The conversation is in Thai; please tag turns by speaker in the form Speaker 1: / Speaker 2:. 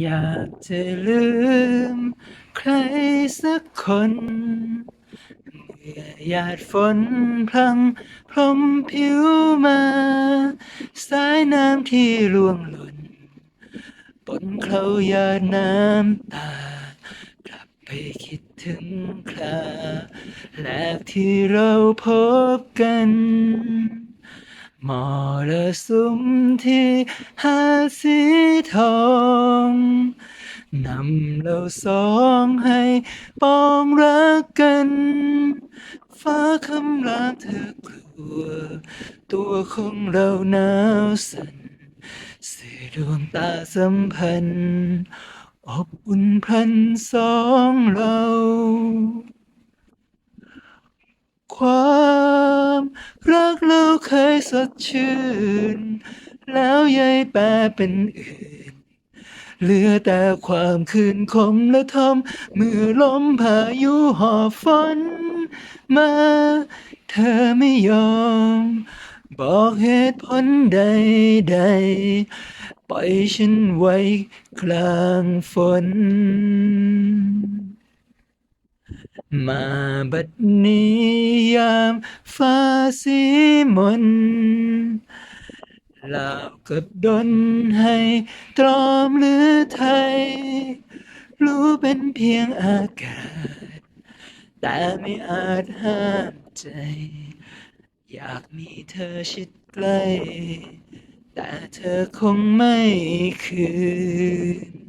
Speaker 1: อยากจะลืมใครสักคน เมื่อหยาดฝนพลังพรมผิวมา สายน้ำที่ร่วงหล่นปนเคล้าหยาดน้ำตา กลับไปคิดถึงคราแรกที่เราพบกันมรสุมที่หาสีทอง นำเราสองให้ปองรักกัน ฟ้าคำรามเธอกลัว ตัวของเราหนาวสั่นสื่อดวงตาสัมพันธ์อบอุ่นพลันสองเรา ความรักเราเคยสดชื่น แล้วยายแปเป็นอื่น เหลือแต่ความคืนคมและทอมเมื่อลมพายุหอบฝนมา เธอไม่ยอม บอกเหตุผลใดๆปล่อยฉันไว้กลางฝน มาบัดนี้ยามฟ้าสีมน ลาวกับดนให้ตรอมหรือไทย รู้เป็นเพียงอากาศ แต่ไม่อาจห้ามใจ อยากมีเธอชิดใกล้ แต่เธอคงไม่คืน